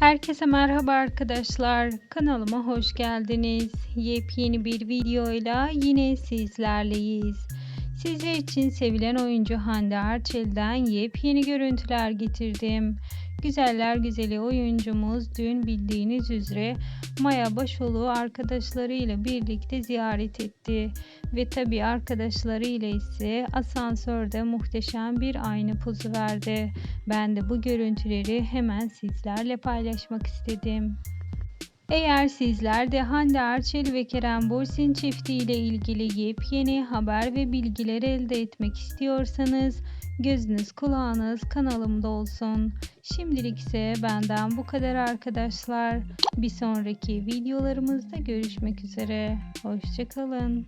Herkese merhaba arkadaşlar. Kanalıma hoş geldiniz. Yepyeni bir videoyla yine sizlerleyiz. Sizler için sevilen oyuncu Hande Erçel'den yepyeni görüntüler getirdim. Güzeller güzeli oyuncumuz dün bildiğiniz üzere Maya Başoğlu arkadaşlarıyla birlikte ziyaret etti. Ve tabi arkadaşlarıyla ise asansörde muhteşem bir aynı pozu verdi. Ben de bu görüntüleri hemen sizlerle paylaşmak istedim. Eğer sizler de Hande Erçel ve Kerem Bürsin çifti ile ilgili yepyeni haber ve bilgiler elde etmek istiyorsanız gözünüz kulağınız kanalımda olsun. Şimdilik ise benden bu kadar arkadaşlar. Bir sonraki videolarımızda görüşmek üzere. Hoşçakalın.